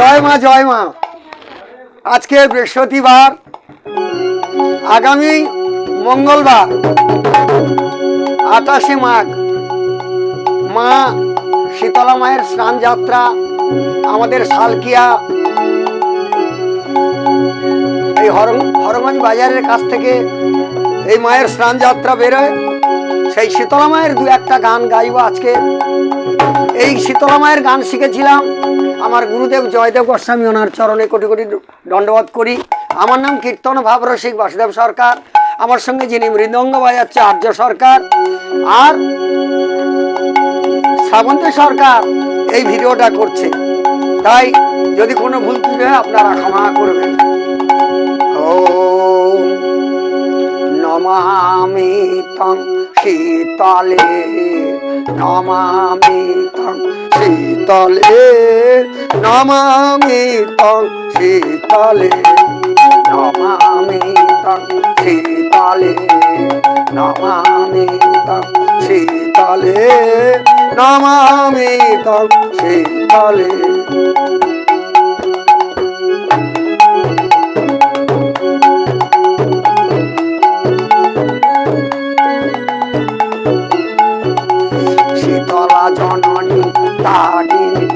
জয় মা জয় মা। আজকে বৃহস্পতিবার, আগামী মঙ্গলবার, আটাশে মাঘ। মা শীতলা মায়ের স্নান যাত্রা আমাদের সালকিয়া এই হরং হরগঞ্জ বাজারের কাছ থেকে এই মায়ের স্নান যাত্রা বেরোয়। সেই শীতলা মায়ের দু একটা গান গাইব আজকে। এই শীতলা মায়ের গান শিখেছিলাম। আমার গুরুদেব জয়দেব গোস্বামী ওনার চরণে কোটি কোটি দণ্ডবোধ করি। আমার নাম কীর্তন ভাবরসিক বাসুদেব সরকার। আমার সঙ্গে যিনি মৃদঙ্গ বাজাচ্ছে আর্য সরকার আর শ্রাবন্তী সরকার এই ভিডিওটা করছে। তাই যদি কোনো ভুল হয় আপনারা ক্ষমা করবেন। ওম নমামি তং শীতলে নমামি তং শীতলে নমামি তং শীতলে নমামি তং শীতলে নমামি তং শীতলে নমামি তং শীতলে জননী তারিণী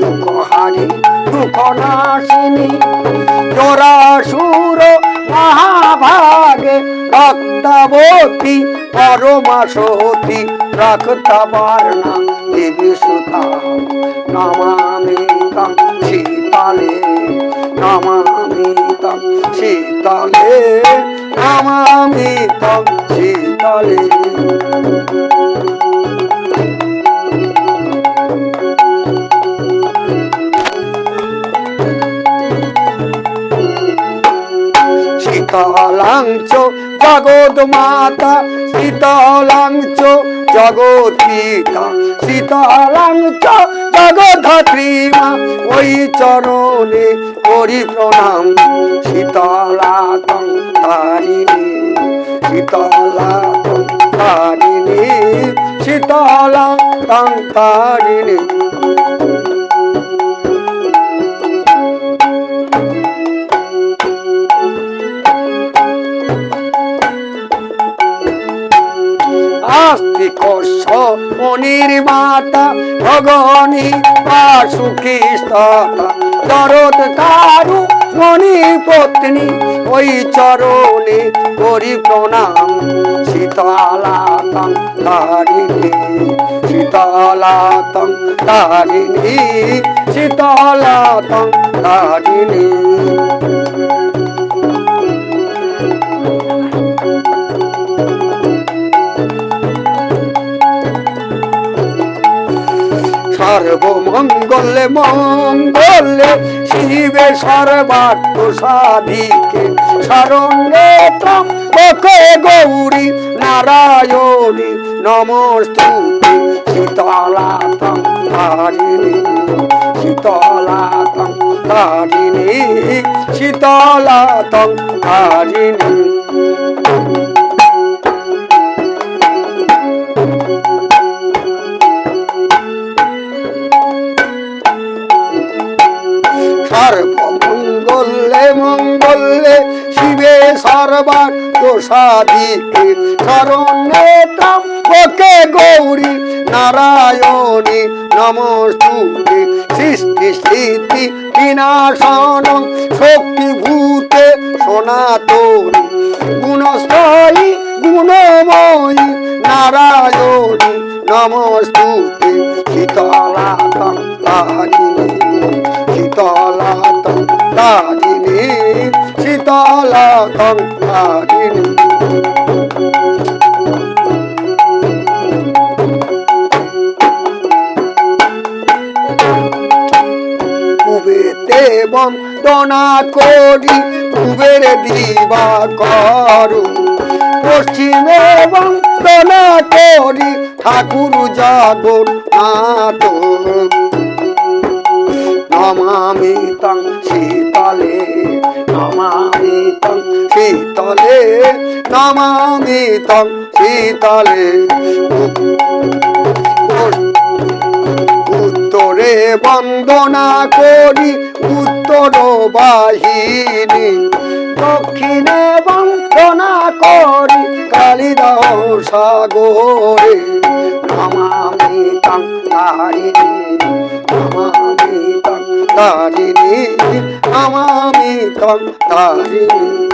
দুঃখ হারি, দুঃখ নাশিনী। জোরাসুর মহাভাগে রক্তাবতী পরমা সতী রক্তবর্ণা দেবী সুতা। নমামি তম শীতলে নমামি তম শীতলে নমামি তম শীতলে। শীতলাংচ জগৎ মাতা শীতলাংচ জগৎ পিতা শীতলাংচ জগধাত্রী মা ওই চরণে করি প্রণাম শীতলাতং তারিণী শীতলাতং তারিণী শীতলাতং তারিণী আস্তিক মনির মাতা ভগনী বাসুকি স্ততা দরদ কারু মণি পত্নী, ওই চরণে করি প্রণাম। শীতলাতং তারিণী শীতলাতং তারিণী শীতলাতং তারিণী সর্বমঙ্গলে, মঙ্গলে শিবে সর্বার্থ সাধিকে ত্রম্বকে গৌরী নারায়ণী নমস্তুতে। শীতলাতং তারিণী শীতলাতং তারিণী শীতলাতং তারিণী শিবে সর্বার্থ সাধিকে শরণ্যে ত্রম্বকে গৌরী নারায়ণী, নমস্তুতে। সৃষ্টি স্থিতি বিনাশন শক্তিভূতে সনাতনী। গুণস্থায়ী, গুণময়ী নারায়ণী, নমস্তুতে। শীতলাতং কুবেতে বন্দনা করি, কুবের দিবা করু। পশ্চিমে বন্দনা করি, ঠাকুর জগন্নাথ নমামি তং শীতলে, নমামি তং শীতলে, নমামি তং শীতলে। উত্তরে বন্দনা করি, উত্তর বাহিনী। দক্ষিণে বন্দনা করি কালিদাহ সাগরে। নমামি তাং তারিণী, নমামি তাং তারিণী, নমামি তাং তারিণী।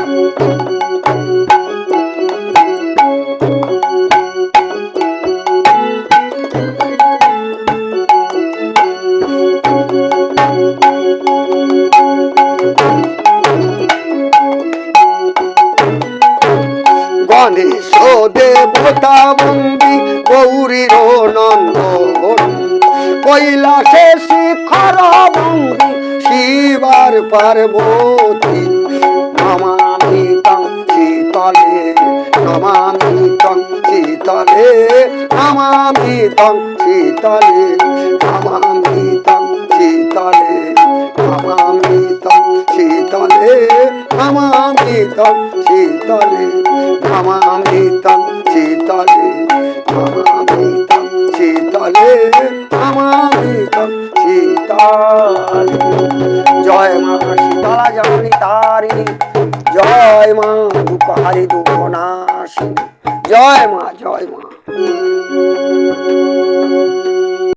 গণেশ দেবতা বন্দি গৌরীর নন্দন কৈলাসে শিখর শিবার পার্বতী নমামি নমামিতং শীতলে নমামিতং শীতলে নমামিতং শীতলে নমামিতং শীতলে নমামিতং শীতলে নমামিতং শীতলে নমামিতং শীতলে। জয় মা শীতলা জয় মা জয় মা জয় মা। Thank you.